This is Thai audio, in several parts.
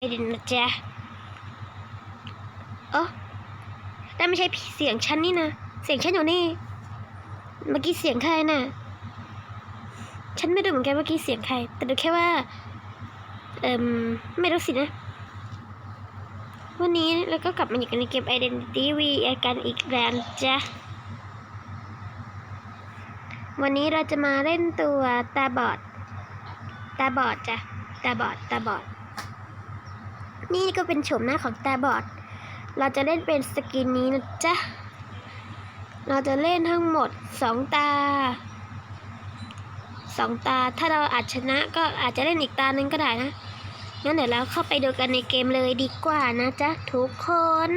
ไอเดนนะจ๊ะเออนั่ไม่ใช่เสียงฉันนี่นะ เสียงฉันอยู่นี่ เมื่อกี้เสียงใครน่ะ ฉันไม่รู้เหมือนกันเมื่อกี้เสียงใคร แต่รู้แค่ว่า เอ่มไม่รู้สินะ วันนี้เราก็กลับมาอยู่กันในเกม Identity V กันอีกแล้วจ๊ะวันนี้เราจะมาเล่นตัวตาบอด ตาบอดจ้ะ ตาบอด ตาบอด นี่ก็เป็นโฉมหน้าของตาบอด เราจะเล่นเป็นสกินนี้นะจ๊ะ เราจะเล่นทั้งหมดสองตาสองตา ถ้าเราอาจชนะก็อาจจะเล่นอีกตานึงก็ได้นะ งั้นเดี๋ยวเราเข้าไปดูกันในเกมเลยดีกว่านะจ๊ะทุกคน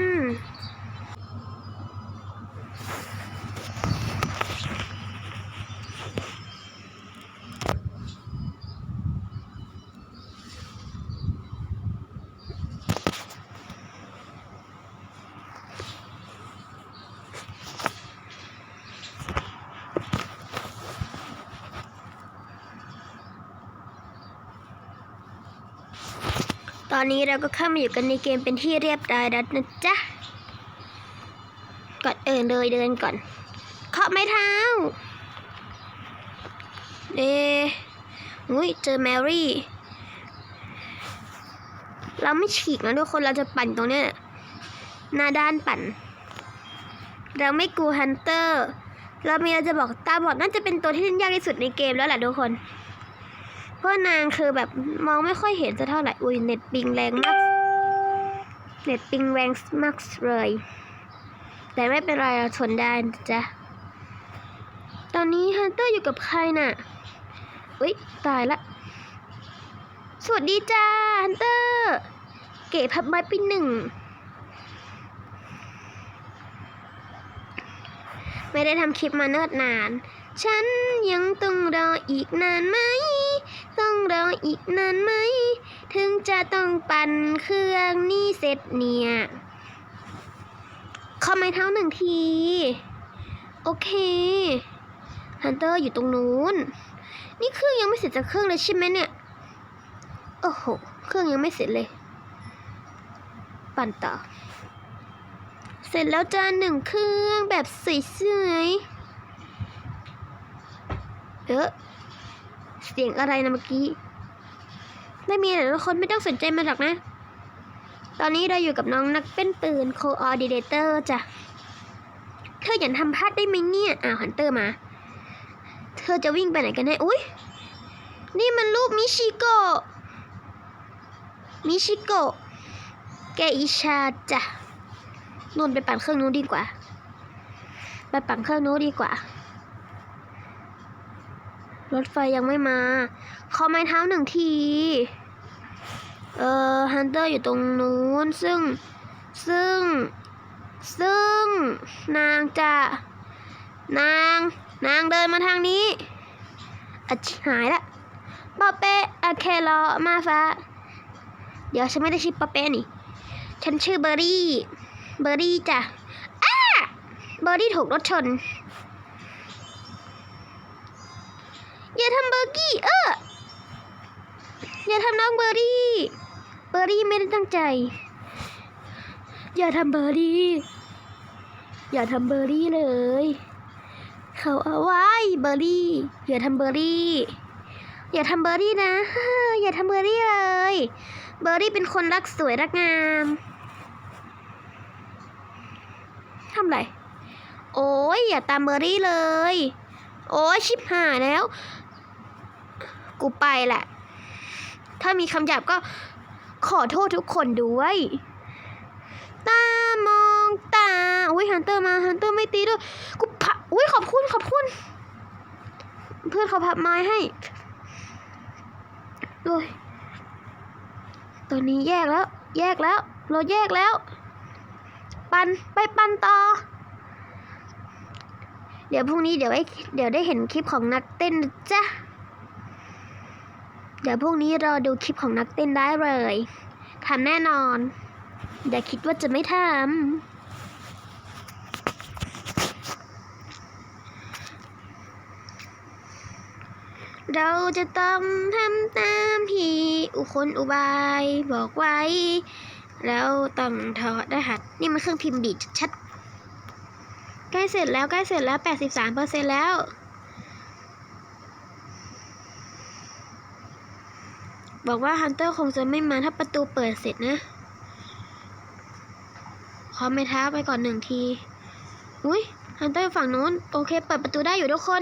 ตอนนี้เราก็เข้ามาอยู่กันในเกมเป็นที่เรียบร้อยแล้วนะจ๊ะก่อนเอินเลยเดินก่อน เคาะไม้เท้าเดอุ้ยเจอแมรี่ เราไม่ฉีกนะทุกคนเราจะปั่นตรงเนี้ยหน้าด้านปั่น เราไม่กลัวฮันเตอร์ เรามีเราจะบอกตาบอดน่าจะเป็นตัวที่เล่นยากที่สุดในเกมแล้วแหละทุกคน เพราะนางคือแบบมองไม่ค่อยเห็นจะเท่าไหร่อุ้ยเน็ตปิงแรงมาก เน็ตปิงแรงมากเลย แต่ไม่เป็นไรเราทนได้จ๊ะตอนนี้ฮันเตอร์อยู่กับใครน่ะ อุ้ยตายละ สวัสดีจ้าฮันเตอร์ เก๋พับไม้ปีหนึ่ง ไม่ได้ทำคลิปมาเนิ่นนาน ฉันยังต้องรออีกนานไหม ต้องรออีกนานไหม ถึงจะต้องปั่นเครื่องนี่เสร็จเนี่ยข้าไม้เท้าหนึ่งที โอเค ฮันเตอร์อยู่ตรงนู้น นี่เครื่องยังไม่เสร็จจากเครื่องเลยใช่ไหมเนี่ย โอ้โห เครื่องยังไม่เสร็จเลย ปั่นต่อ เสร็จแล้วจ้าหนึ่งเครื่องแบบสวยๆ เออเสียงอะไรนะเมื่อกี้ ไม่มีอะไรทุกคนไม่ต้องสนใจมันหรอกนะ ตอนนี้เราอยู่กับน้องนักเป็นปืน Coordinator จ้ะ เธออย่าทำพลาดได้ไหมเนี่ยอ้าวฮันเตอร์มา เธอจะวิ่งไปไหนกันแน่อุ้ยนี่มันรูปมิชิโกะ มิชิโกะ แกอิชาจ้ะนู่นไปปั่นเครื่องนู้นดีกว่า ไปปั่นเครื่องนู้นดีกว่า รถไฟยังไม่มา ขอไม้เท้าหนึ่งที เอ่อฮันเตอร์อยู่ตรงนู้น ซึ่ง ซึ่ง ซึ่ง นางจะ นาง นางเดินมาทางนี้อะชิหายละปอเป้อเคลอมาฟ้า เดี๋ยวฉันไม่ได้ชื่อปอเป้นี่ ฉันชื่อเบอร์รี่ เบอร์รี่จ้ะอ้าเบอร์รี่ถูกรถชน อย่าทำเบอร์กี้เอออย่าทำน้องเบอร์รี่เบอร์รี่ไม่ได้ตั้งใจ อย่าทำเบอร์รี่อย่าทำเบอร์รี่เลย เขาเอาไว้เบอร์รี่ อย่าทำเบอร์รี่ อย่าทำเบอร์รี่นะอย่าทำเบอร์รี่เลย เบอร์รี่เป็นคนรักสวยรักงามทำไร โอ้ยอย่าตามเบอร์รี่เลย โอ้ยชิบหายแล้ว กูไปแหละ ถ้ามีคำหยาบก็ขอโทษทุกคนด้วย ตามองตา อุ้ยฮันเตอร์มาฮันเตอร์ไม่ตีด้วย กูพับอุ้ยขอบคุณขอบคุณ เพื่อนเขาพับไม้ให้โอ้ยตอนนี้แยกแล้ว แยกแล้ว เราแยกแล้ว ปันไปปันต่อ เดี๋ยวพรุ่งนี้เดี๋ยวไอ้เดี๋ยวได้เห็นคลิปของนักเต้นจ้ะ เดี๋ยวพรุ่งนี้รอดูคลิปของนักเต้นได้เลยทำแน่นอน อย่าคิดว่าจะไม่ทำ เราจะต้องทำตามที่อุคนอุบายบอกไว้เราต้องถอดรหัส นี่มันเครื่องพิมพ์ดีดชัด ใกล้เสร็จแล้วใกล้เสร็จแล้ว 83%แล้ว บอกว่าฮันเตอร์คงจะไม่มาถ้าประตูเปิดเสร็จนะ ขอไม่ท้าไปก่อนหนึ่งที อุ้ยฮันเตอร์ฝั่งนู้น โอเค เปิดประตูได้อยู่ทุกคน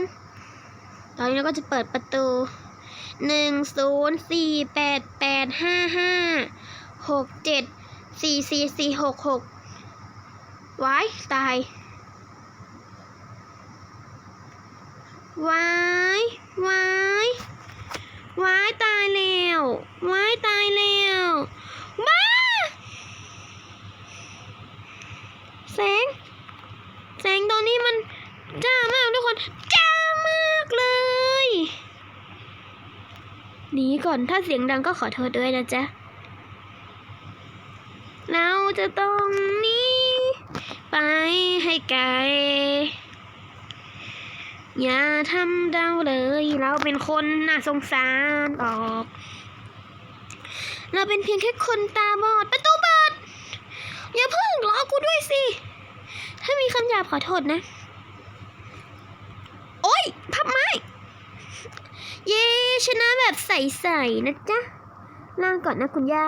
ตอนนี้เราก็จะเปิดประตูหนึ่งศูนย์สี่แปดแปดห้าห้าหกเจ็ดสี่สี่สี่หกหกไว้ตายวายวาย วายตายแล้ววายตายแล้วว้าแสง แสงตอนนี้มันจ้ามากทุกคน จ้ามากเลยหนีก่อนถ้าเสียงดังก็ขอโทษด้วยนะจ๊ะ เราจะต้องหนีไปให้ไกล อย่าทำเราเลย เราเป็นคนน่าสงสารออก เราเป็นเพียงแค่คนตาบอดประตูเปิด อย่าเพิ่งล้อกูด้วยสิ ถ้ามีคำหยาบขอโทษนะ โอ๊ยพับไม้ เย้ชนะแบบใสๆนะจ๊ะลาก่อนนะคุณย่า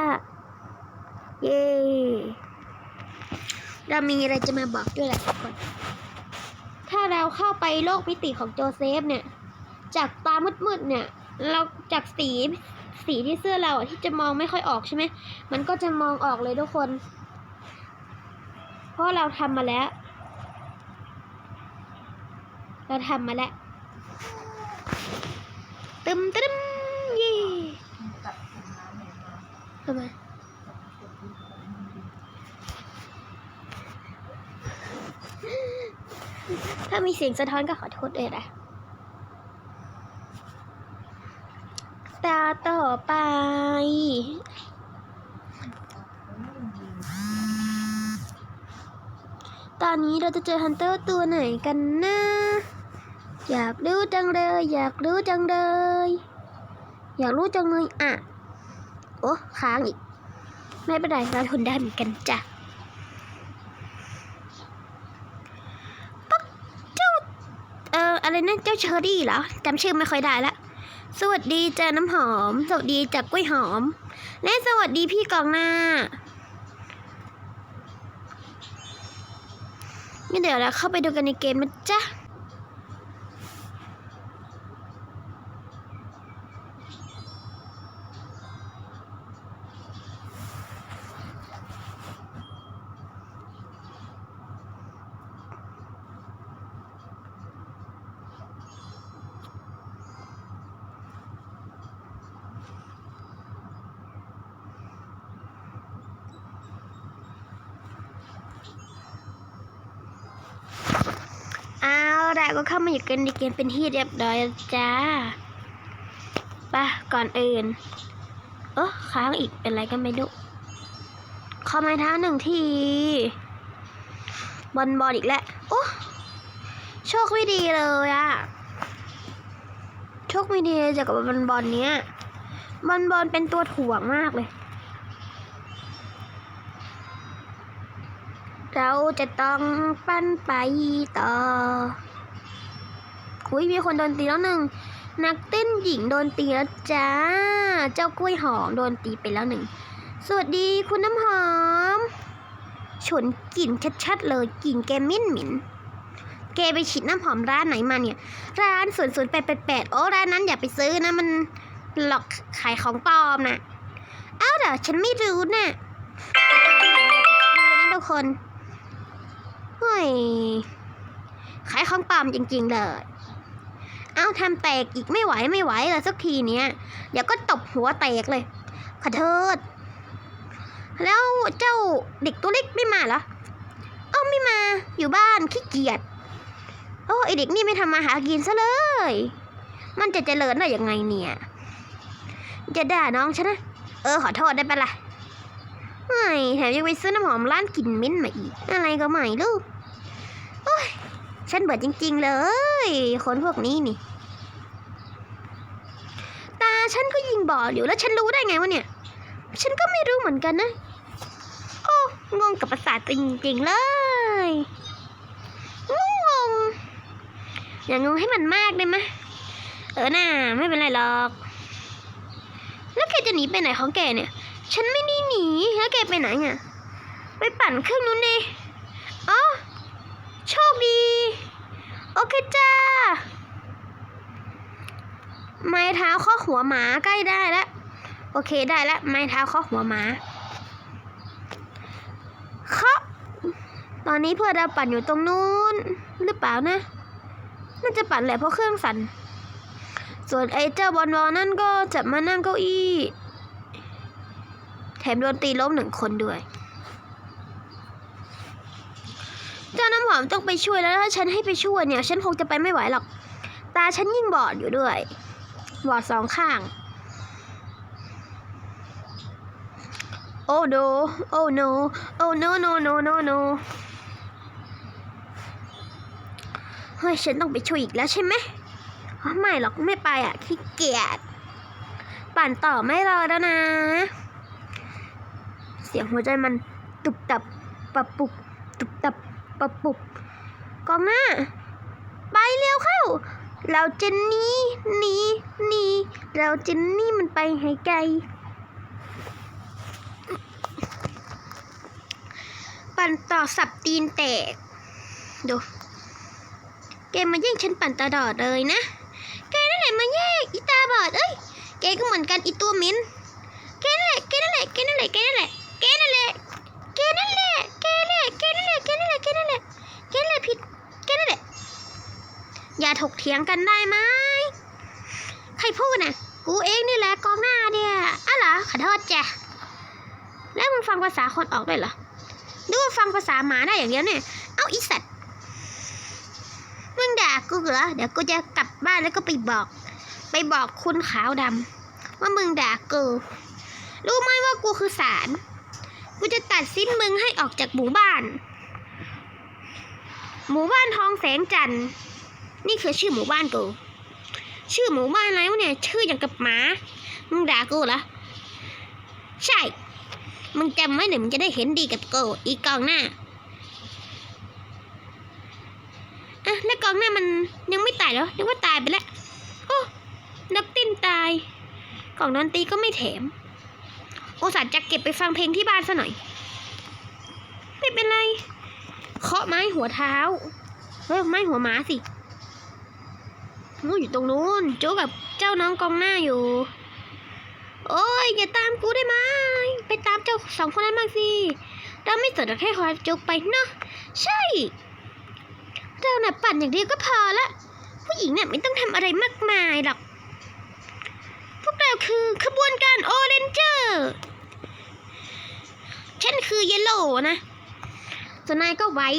เย้เรามีอะไรจะมาบอกด้วยแหละทุกคน ถ้าเราเข้าไปโลกมิติของโจเซฟเนี่ย จากตามืดๆเนี่ย เราจากสีสีที่เสื้อเราอะที่จะมองไม่ค่อยออกใช่ไหมมันก็จะมองออกเลยทุกคน เพราะเราทำมาแล้ว เราทำมาแล้วตึมตึมเย่จับถุงน้ำเนี่ยมาทำไม ถ้ามีเสียงสะท้อนก็ขอโทษด้วยนะตาต่อไป ตอนนี้เราจะเจอฮันเตอร์ตัวไหนกันนะ อยากรู้จังเลย อยากรู้จังเลย อยากรู้จังเลยอะ โอ้ค้างอีก ไม่เป็นไรเราทนได้เหมือนกันจ้ะปั๊กเจ้า เั่นเจ้าเชอรี่เหรอจำชื่อไม่ค่อยได้ละสวัสดีจ้าน้ำหอม สวัสดีจากกล้วยหอม และสวัสดีพี่กองหน้างั้นเดี๋ยวเราเข้าไปดูกันในเกมนะจ๊ะ ก็เข้ามาอยู่กันในเกมเป็นที่เรียบร้อยจ้าไปะก่อนอื่นเออค้างอีกเป็นไรก็ไม่รู้ขอไม้เท้าหนึ่งทีบอลบอลอีกแล้วโอ้โชคไม่ดีเลยอะโชคไม่ดีเลยจากกับบอลบอลเนี้ยบอลบอลเป็นตัวถ่วงมากเลย เราจะต้องปั้นไปต่อ อุ้ยมีคนโดนตีแล้วหนึ่งนักเต้นหญิงโดนตีแล้วจ้า เจ้ากล้วยหอมโดนตีไปแล้วหนึ่งสวัสดีคุณน้ำหอมฉนกลิ่นชัดๆเลยกลิ่นแกมิ้นหมินแกไปฉีดน้ำหอมร้านไหนมาเนี่ย ร้านศูนย์ศูนย์แปดแปดแปดโอ้ร้านนั้นอย่าไปซื้อนะมันหลอกขายของปลอมนะเอ้าเดี๋ยวฉันไม่รู้น่ะนะทุกคนเฮ้ยขายของปลอมจริงๆเลย เอาทำแตกอีกไม่ไหวไม่ไหวเลยสักทีเนี้ยเดี๋ยวก็ตบหัวแตกเลยขอโทษแล้วเจ้าเด็กตัวเล็กไม่มาเหรอเอ้าไม่มาอยู่บ้านขี้เกียจโอ้ไอเด็กนี่ไม่ทำมาหากินซะเลย มันจะเจริญได้ยังไงเนี่ยจะด่าน้องฉันนะเออขอโทษได้ปะล่ะเฮ้ยแถมยังไปซื้อน้ำหอมร้านกลิ่นมิ้นมาอีก อะไรก็ไม่รู้โอ้ย ฉันเบื่อจริง ๆ เลย คนพวกนี้นี่ ตาฉันก็ยิงบอดอยู่แล้วฉันรู้ได้ไงวะเนี่ย ฉันก็ไม่รู้เหมือนกันนะ โอ้งงกับประสาทตัวจริง ๆ เลยงงงอย่างงงให้มันมากได้ไหมเออน่าไม่เป็นไรหรอก แล้วแกจะหนีไปไหนของแกเนี่ย ฉันไม่ได้หนี แล้วแกไปไหนอะ ไปปั่นเครื่องนู้นเองอ๋อ โชคดี โอเคจ้า ไม้เท้าข้อหัวหมาใกล้ได้แล้ว โอเคได้แล้ว ไม้เท้าข้อหัวหมาเคาตอนนี้เพื่อนเราปั่นอยู่ตรงนู้น หรือเปล่านะ น่าจะปั่นแหละเพราะเครื่องสั่น ส่วนไอ้เจ้าบอลวอลนั่นก็จะมานั่งเก้าอี้ แถมโดนตีล้มหนึ่งคนด้วย เจ้าน้ำหอมต้องไปช่วยแล้วถ้าฉันให้ไปช่วยเนี่ย ฉันคงจะไปไม่ไหวหรอก ตาฉันยิ่งบอดอยู่ด้วย บอดสองข้าง โอ้ no โอ้ no โอ้ no no no no no เฮ้ยฉันต้องไปช่วยอีกแล้วใช่ไหมไม่หรอกไม่ไปอะขี้เกียจปั่นต่อไม่รอแล้วนะ เสียงหัวใจมันตุบตับปะปุบตุบตับ ปะปุบกองหน้าไปเร็วเข้า เราจะหนีหนีหนีเราจะหนีมันไปให้ไกล ปั่นต่อสับตีนแตก ดู แกมาแย่งฉันปั่นตลอดเลยนะ แกนั่นแหละมาแย่งอีตาบอดเอ้ย แกก็เหมือนกันอีตัวมิ้นแกนั่นแหละแกนั่นแหละแกนั่นแหละแกนั่นแหละแกนั่นแหละแกนั่นแหละแกนั่นแหละแก แกนั่นแหละผิดแกนั่นแหละอย่าถกเถียงกันได้ไหมใครพูดน่ะกูเองนี่แหละกองหน้าเนี่ยอ้าวเหรอขอโทษจ้ะแล้วมึงฟังภาษาคนออกด้วยเหรอดูฟังภาษาหมาได้อย่างเดียวเนี่ย เอาอีสัตว์มึงด่ากูเหรอ เดี๋ยวกูจะกลับบ้านแล้วก็ไปบอก ไปบอกคุณขาวดำว่ามึงด่ากู รู้ไหมว่ากูคือศาลกูจะตัดสิ้นมึงให้ออกจากหมู่บ้าน หมู่บ้านทองแสงจันทร์นี่คือชื่อหมู่บ้านกูชื่อหมู่บ้านอะไรวะเนี่ยชื่ออย่างกับหมามึงด่ากูเหรอใช่มึงจำไว้หน่อยมึงจะได้เห็นดีกับกูอีกกองหน้าอะแล้วกองหน้ามันยังไม่ตายเหรอนึกว่าตายไปแล้วโอ้นักติ้นตายกล่องดนตรีก็ไม่แถมโอสัตว์จะเก็บไปฟังเพลงที่บ้านซะหน่อย ไม่เป็นไร เคาะไม้หัวเท้า เฮ้ยไม้หัวหมาสินู้นอยู่ตรงนู้นโจกับเจ้าน้องกองหน้าอยู่ โอ้ยอย่าตามกูได้ไหมไปตามเจ้าสองคนนั้นบ้างสิเราไม่สนแค่คอยโจกไปเนาะใช่เราน่ะปั่นอย่างเดียวก็พอละ ผู้หญิงเนี่ยไม่ต้องทำอะไรมากมายหรอก พวกเราคือขบวนการโอเรนเจอร์ ฉันคือเยลโล่นะ ส่วนนายก็ไว้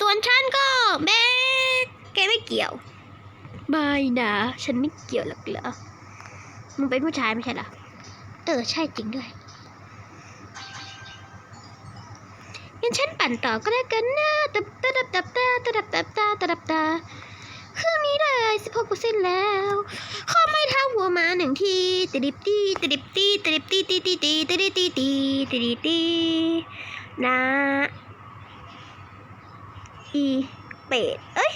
ส่วนฉันก็แม่แกไม่เกี่ยว ไม่นะ ฉันไม่เกี่ยวหรอกเหรอมึงเป็นผู้ชายไม่ใช่หรอ เออ ใช่จริงด้วยงั้นฉันปั่นต่อก็แล้กันนะตับตาตับตาตาตับตาตับตาเครื่องนี้เลยสิบหกเเซ็นแล้วข้อไม่เท้าหัวมาหนึ่งทีติดิบตีติดิบตีติดิบตีตีตีตีตีดิตีตีติดิตี นะอีเป็ด เอ้ย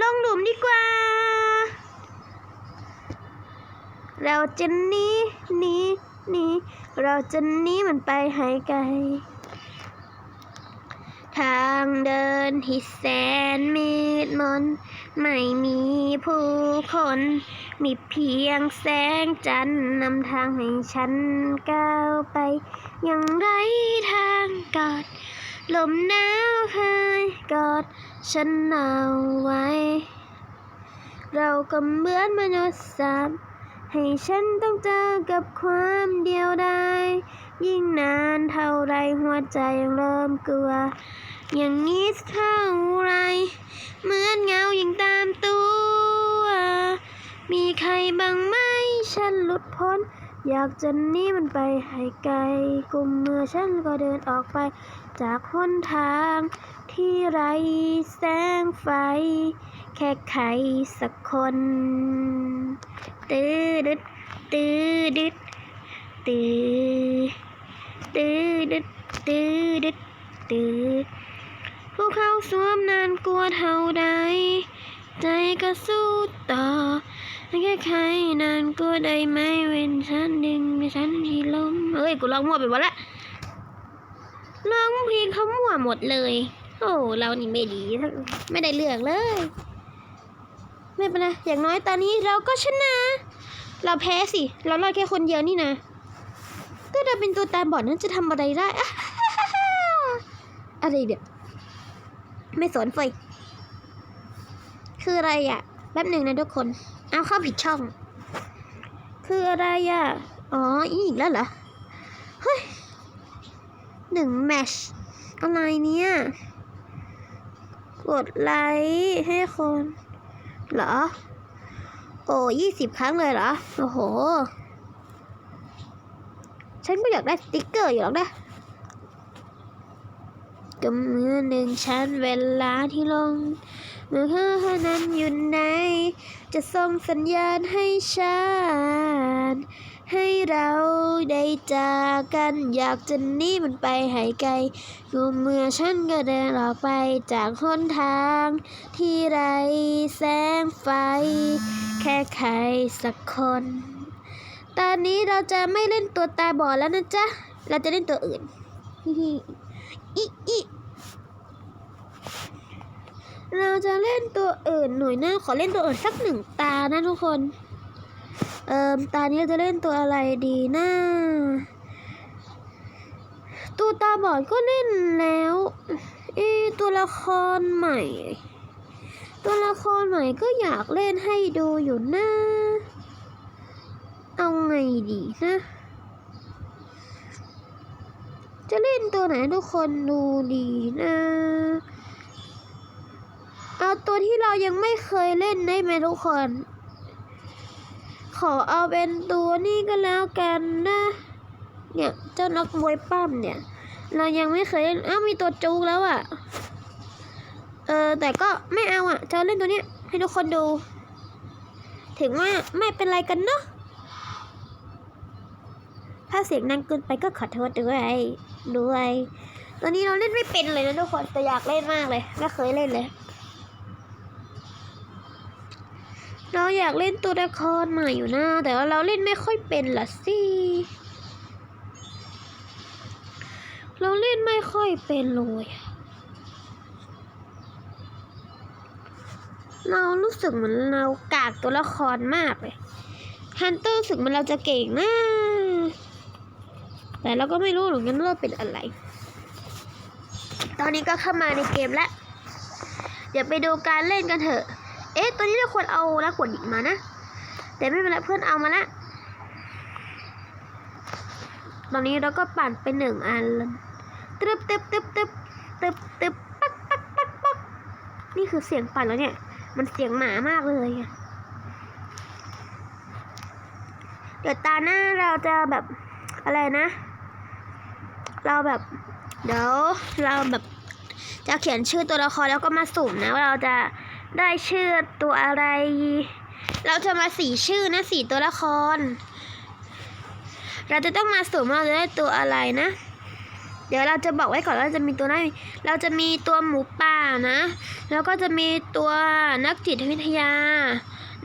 ลงหลุมดีกว่า เราจะหนีหนีหนีเราจะหนีมันไปให้ไกล ทางเดินที่แสนมืดมน ไม่มีผู้คน มีเพียงแสงจันทร์นำทางให้ฉันก้าวไป ยังไรทางกอด ลมหนาวเคยกอด ฉันเอาไว้ เราก็เหมือนมนุษย์สามให้ฉันต้องเจอกับความเดียวดาย ยิ่งนานเท่าไรหัวใจยังเริ่มกลัว อย่างนี้เท่าไร เหมือนเงายิงตามตัว มีใครบ้างไหมฉันหลุดพ้น อยากจะหนีมันไปให้ไกลกุมมือฉันก็เดินออกไป จากหนทางที่ไรแสงไฟ แค่ใครสักคน ตื้อดึดตื้อดึดตื้อ ตื้อดึดตื้อดึดตื้อพวกเขาสวมนานกลัวเท่าใด ใจก็สู้ต่อแค่ใครนานกลัวได้ไหมเว้นฉันดึงไปฉันที่ล้มเฮ้ยกูร้องมั่วไปหมดละร้องเพลงเขามั่วหมดเลย โอ้เรานี่ไม่ดีไม่ได้เลือกเลย ไม่เป็นไรอย่างน้อยตอนนี้เราก็ชนะ เราแพ้สิ เรารอดแค่คนเดียวนี่นะ ก็เราเป็นตัวตาบอดนั้นจะทำอะไรได้อะอะไรเดี๋ยไม่สนเฟยคืออะไรอะแป๊บหนึ่งนะทุกคน เอาเข้าผิดช่อง คืออะไรอะ อ๋อ อีกแล้วเหรอ เฮ้ยหนึ่งแมชอะไรเนี่ย กดไลค์ให้คน เหรอ โอ้ยี่สิบครั้งเลยเหรอ โอ้โห ฉันก็อยากได้สติกเกอร์อยู่หรอกนะก็เมื่อหนึ่งชั้นเวลาที่ลง มือเธอนั้นอยู่ไหน จะส่งสัญญาณให้ฉัน ให้เราได้จากกันอยากจะหนีมันไปให้ไกลก็เมื่อฉันก็เดินออกไปจากหนทาง ที่ไรแสงไฟ แค่ใครสักคน ตอนนี้เราจะไม่เล่นตัวตาบอดแล้วนะจ๊ะ เราจะเล่นตัวอื่นอิอิเราจะเล่นตัวอื่นหน่อยนะขอเล่นตัวอื่นสักหนึ่งตานะทุกคน เอ่มตานี้จะเล่นตัวอะไรดีนะตัวตาบอดก็เล่นแล้วเอตัวละครใหม่ ตัวละครใหม่ก็อยากเล่นให้ดูอยู่นะ เอาไงดีนะจะเล่นตัวไหนทุกคนดูดีนะ เอาตัวที่เรายังไม่เคยเล่นได้ไหมทุกคน ขอเอาเป็นตัวนี้ก็แล้วกันนะ เนี่ยเจ้านักมวยปั้มเนี่ย เรายังไม่เคยเล่น อ้าวมีตัวจูกแล้วอะ่ะ เออแต่ก็ไม่เอาอะ่ะ จะเล่นตัวเนี้ยให้ทุกคนดู ถึงว่าไม่เป็นไรกันเนาะ ถ้าเสียงดังเกินไปก็ขอโทษด้วยด้วย ตอนนี้เราเล่นไม่เป็นเลยนะทุกคนแต่อยากเล่นมากเลยไม่เคยเล่นเลยเราอยากเล่นตัวละครใหม่อยู่นะแต่ว่าเราเล่นไม่ค่อยเป็นละสิเราเล่นไม่ค่อยเป็นเลยเรารู้สึกเหมือนเรากากตัวละครมากเลยฮันเตอร์รู้สึกเหมันเราจะเก่งนะ แต่เราก็ไม่รู้หมือนกันว่าเป็นอะไร ตอนนี้ก็เข้ามาในเกมแล้วเดี๋ยวไปดูการเล่นกันเถอะ เอ๊ะตัวนี้เราควรเอาแล้วกดหญิงมานะ แต่ไม่เป็นไรเพื่อนเอามาละ ตอนนี้เราก็ปั่นไปหนึ่งอันแล้วตึ๊บตึ๊บตึ๊บตึ๊บตึ๊บตึ๊บปักปักปักปักนี่คือเสียงปั่นแล้วเนี่ย มันเสียงหมามากเลยอะเดี๋ยวตาหน้าเราจะแบบอะไรนะ เราแบบเดี๋ยวเราแบบจะเขียนชื่อตัวละครแล้วก็มาสุ่มนะว่าเราจะได้ชื่อตัวอะไร เราจะมาสี่ชื่อนะสี่ตัวละคร เราจะต้องมาสุ่มว่าเราจะได้ตัวอะไรนะ เดี๋ยวเราจะบอกไว้ก่อนว่าจะมีตัวไหนเราจะมีตัวหมูป่านะ แล้วก็จะมีตัวนักจิตวิทยา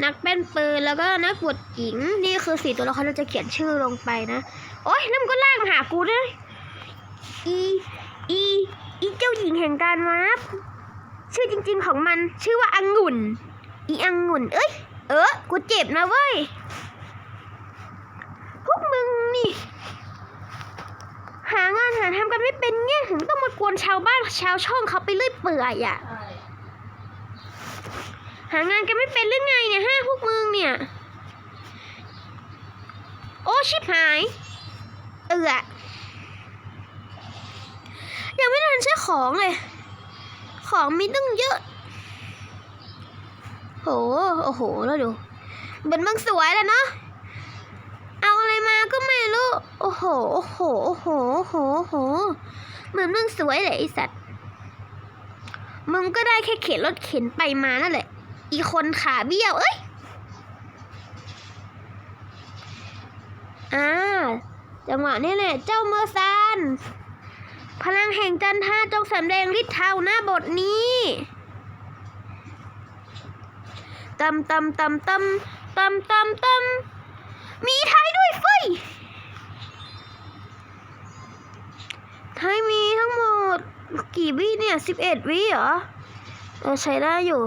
นักเป็นปืนแล้วก็นักบวชหญิง นี่คือสี่ตัวละครเราจะเขียนชื่อลงไปนะ โอ๊ยแล้วมันก็ลากมาหากูด้วย อีอีอีเจ้าหญิงแห่งการวาร์ปชื่อจริง ๆของมันชื่อว่าอังุ่น อีอังุ่น เอ้ย เออกูเจ็บนะเว้ย พวกมึงนี่ หางานหาทำกันไม่เป็นไงถึงต้องมากวนชาวบ้านชาวช่องเขาไปเรื่อยเปื่อยอะ หางานกันไม่เป็นหรือไงเนี่ยฮะพวกมึงเนี่ย โอ้ชิบหาย เออ ยังไม่ทันใช้ของเลย ของมีตั้งเยอะ โห โอ้โห แล้วดูเหมือนมึงสวยแล้วเนาะ เอาอะไรมาก็ไม่รู้ โอ้โห โอ้โห โอ้โห โอ้โหโอ้โห เหมือนมึงสวยเลยไอสัตว์ มึงก็ได้แค่เข็นรถเข็นไปมานั่นแหละออีคนขาเบี้ยว เอ้ยอ่าจังหวะนี้แหละเจ้าเมอร์ซาน พลังแห่งจันทาจงสำแดงฤทธิ์เท่าหน้าบทนี้ตำตำตำตำตำตำตำมีไทยด้วยเฟ้ยไทยมีทั้งหมดกี่วิเนี่ยสิบเอ็ดวิเหรอเออใช้ได้อยู่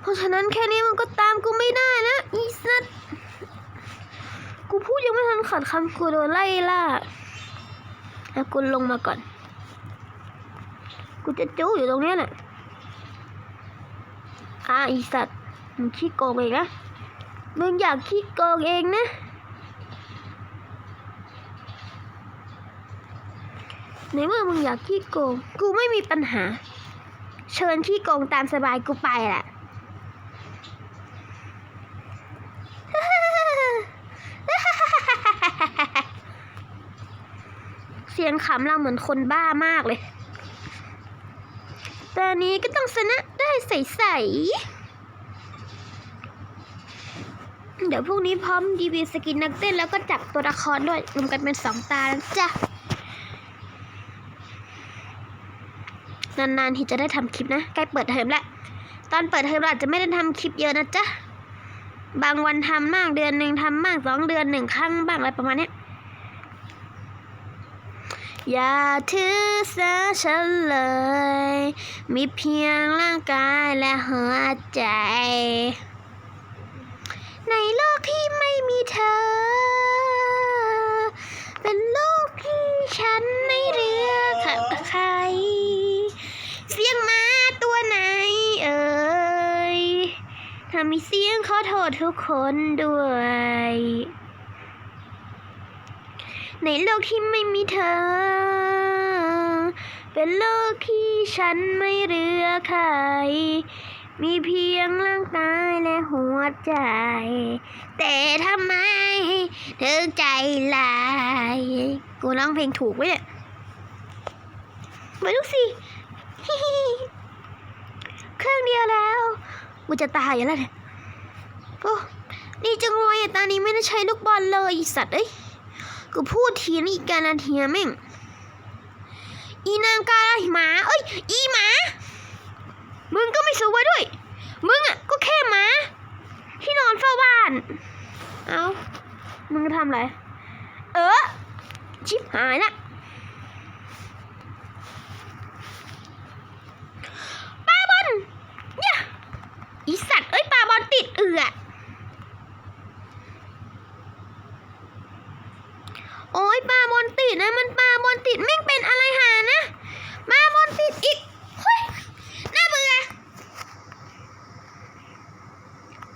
เพราะฉะนั้นแค่นี้มันก็ตามกูไม่ได้ พูดยังไม่ทันขาดคำกูโดนไล่ล่าอะกูลงมาก่อน กูจะจู้อยู่ตรงนี้แหละอะอีสัตว์มึงขี้โกงเองนะ มึงอยากขี้โกงเองนะ ในเมื่อมึงอยากขี้โกง กูไม่มีปัญหา เชิญขี้โกงตามสบายกูไปแหละ เสียงขำเราเหมือนคนบ้ามากเลย ตอนนี้ก็ต้องชนะได้ใสๆ เดี๋ยวพรุ่งนี้พร้อมดีวีสกินนักเต้นแล้วก็จับตัวละครด้วยรวมกันเป็นสองตาแล้วจ้ะ นานๆที่จะได้ทำคลิปนะ ใกล้เปิดเทอมแล้ว ตอนเปิดเทอมเราอาจจะไม่ได้ทำคลิปเยอะนะจ๊ะ บางวันทำมากเดือนหนึ่งทำมากสองเดือนหนึ่งครั้งบ้างอะไรประมาณนี้ อย่าถือสาฉันเลย มีเพียงร่างกายและหัวใจ ในโลกที่ไม่มีเธอ เป็นโลกที่ฉันไม่เลือกใคร เสียงมาตัวไหนเอ่ยถ้ามีเสียงขอโทษทุกคนด้วย ในโลกที่ไม่มีเธอ เป็นโลกที่ฉันไม่เลือใคร มีเพียงร่างกายและหัวใจ แต่ทำไมเธอใจลาย กูร้องเพลงถูกไหมเนี่ยไม่รู้สิเครื่องเดียวแล้วกูจะตายอยู่แล้วเนี่ยโอ้ดีจังเลยตอนนี้ไม่ได้ใช้ลูกบอลเลยสัตว์เอ้ย กูพูดทีนี่อีกานาทีนะแม่งอีนางกาหมาเอ้ย อีหมา มึงก็ไม่สู้ไว้ด้วย มึงอะก็แค่หมาที่นอนเฝ้าบ้าน เอามึงจะทำอะไร เออ ชิบหายละปลาบอลเนี่ยอีสัตว์ เอ้ยปลาบอลติดเอือ โอ้ยปลาบอลติดนะมันปลาบอลติดแม่งเป็นอะไรหานะปลาบอลติดอีกเฮ้ยน่าเบื่อ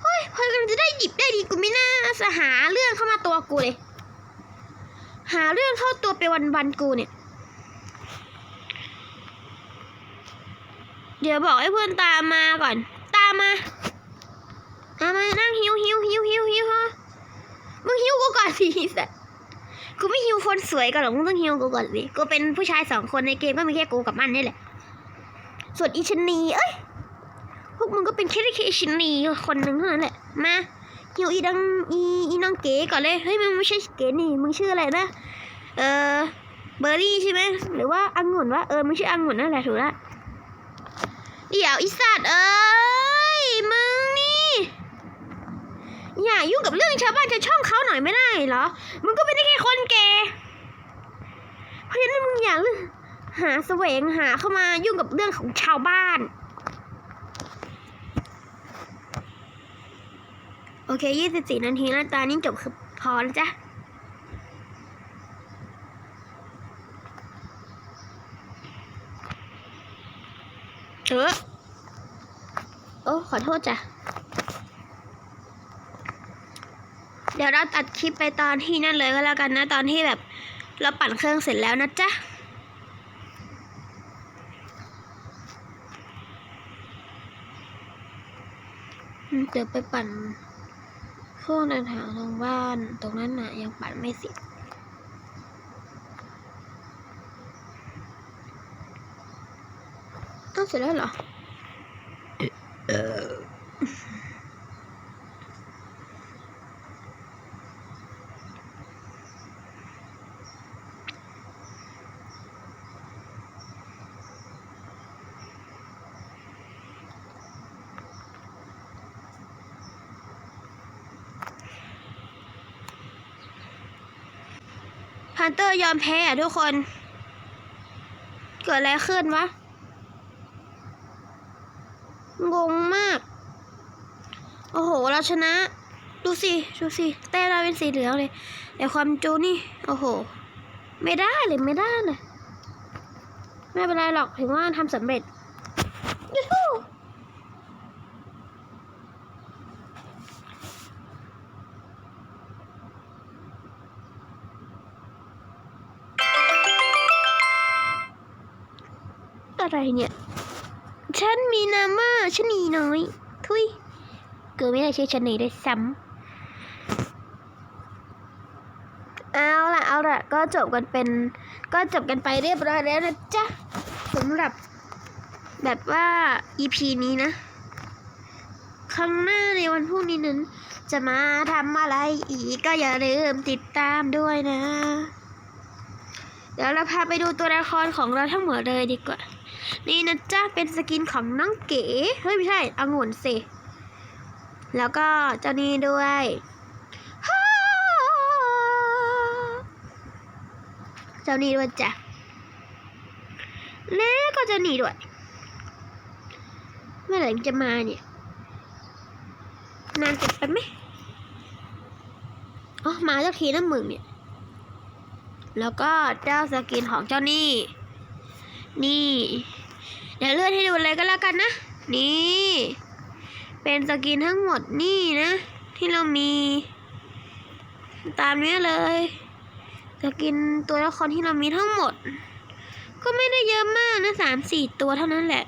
เฮ้ยพอกำลังจะได้หยิบได้ดีกูไม่น่าจะหาเรื่องเข้ามาตัวกูเลย หาเรื่องเข้าันกูเนี่ย เดี๋ยวบอกให้เพื่อนตามมาก่อน ตามมาตามมานั่งหิวหิวหิวหิวหิวฮะมึงหิวกูก่อนสิสัสกูไม่ฮิวคนสวยก่อนหรอกมึงต้องฮิวกูก่อนสิกูเป็นผู้ชายสองคนในเกมก็มีแค่กูกับมันนี่แหละ ส่วนอีชนีเอ้ยพวกมึงก็เป็นแค่แค่อีชนีคนหนึ่งเท่านั้นแหละมาฮิวอีดังอีอีน้องเก๋ก่อนเลยเฮ้ยมึงไม่ใช่เก๋นี่มึงชื่ออะไรนะเออ เบอร์รี่ใช่ไหมหรือว่าอังุ่นวะเออไมึงชื่อองุ่นนั่นแหละถูกละเดี๋ยวอีสัตว์เอ้ยมึงนี่อย่ายุ่งกับเรื่องชาวบ้านชาวช่องเขาหน่อยไม่ได้เหรอมึงก็เป็นได้แค่คนแก่เพราะฉะนั้นมึงอย่าหาแสวงหาเข้ามายุ่งกับเรื่องของชาวบ้าน โอเค 24 นาทีแล้วตอนนี้จบคือพอแล้วจ้ะ เออโอ้ขอโทษจ้ะ เดี๋ยวเราตัดคลิปไปตอนที่นั่นเลยก็แล้วกันนะ ตอนที่แบบเราปั่นเครื่องเสร็จแล้วนะจ๊ะเดี๋ยวไปปั่นเครื่องเดินทางทางบ้าน ตรงนั้นน่ะยังปั่นไม่เสร็จ เสร็จแล้วเหรอเออฮันเตอร์ยอมแพ้อะทุกคน เกิดอะไรขึ้นวะ งงมาก โอ้โห เรา ชนะ ดูสิ ดูสิ แต้มเราเป็นสีเหลืองเลย แต่ความจูนี่ โอ้โห ไม่ได้เลยไม่ได้เลยไม่เป็นไรหรอกถึงว่าทำสำเร็จยูฮูอะไรเนี่ย ฉันมีนามว่าชะนีน้อย ทุย กิดไม่ได้ชื่อชนีได้วยซ้ำเอาล่ะเอาล่ะ ก็จบกันเป็น ก็จบกันไปเรียบร้อยแล้วนะจ๊ะสำหรับ แบบว่า EP นี้นะ ครั้งหน้าในวันพรุ่งนี้นั้น จะมาทำอะไรอีกก็อย่าลืมติดตามด้วยนะ เดี๋ยวเราพาไปดูตัวละครของเราทั้งหมดเลยดีกว่านี่นะจ๊ะ เป็นสกินของน้องเก๋ เฮ้ย ไม่ใช่องุ่นสิ แล้วก็เจ้านี้ด้วยเจ้านี้ด้วยจ้ะแล้วก็เจ้านี้ด้วย เมื่อไหร่จะมาเนี่ย นานเกินไปไหมอ๋อมาเจ้าทีน้ำมึงเนี่ย แล้วก็เจ้าสกินของเจ้านี่ นี่ เดี๋ยวเลื่อนให้ดูเลยก็แล้วกันนะ นี่ เป็นสกินทั้งหมดนี่นะ ที่เรามี ตามนี้เลยสกินตัวละครที่เรามีทั้งหมด ก็ไม่ได้เยอะมากนะสามสี่ตัวเท่านั้นแหละ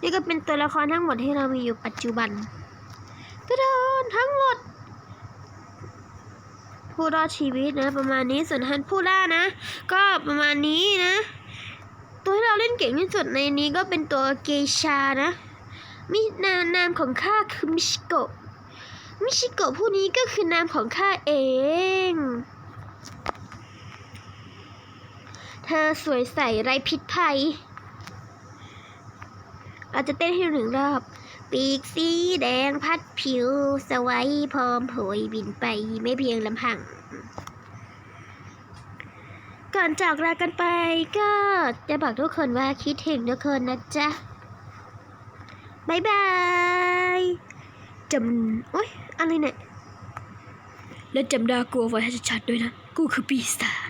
นี่ก็เป็นตัวละครทั้งหมดที่เรามีอยู่ปัจจุบันทุกคนทั้งหมด ผู้รอดชีวิตนะ ประมาณนี้ส่วนฮันผู้ล่านะ ก็ประมาณนี้นะ ตัวที่เราเล่นเก่งที่สุดในนี้ก็เป็นตัวเกชานะ มินามนามของข้าคือมิชิโกะ มิชิโกะผู้นี้ก็คือนามของข้าเอง เธอสวยใสไร้พิษภัย เราจะเต้นให้หนึ่งรอบ ปีกสีแดงพัดผิว สวัยพร้อมโผยบินไปไม่เพียงลำพัง ก่อนจากลากันไปก็จะบอกทุกคนว่าคิดถึงทุกคนนะจ๊ะ บายบายจำโอ๊ยอะไรเนี่ย และจำดากลัวไว้ให้ชัดๆด้วยนะ กูคือปีศาจ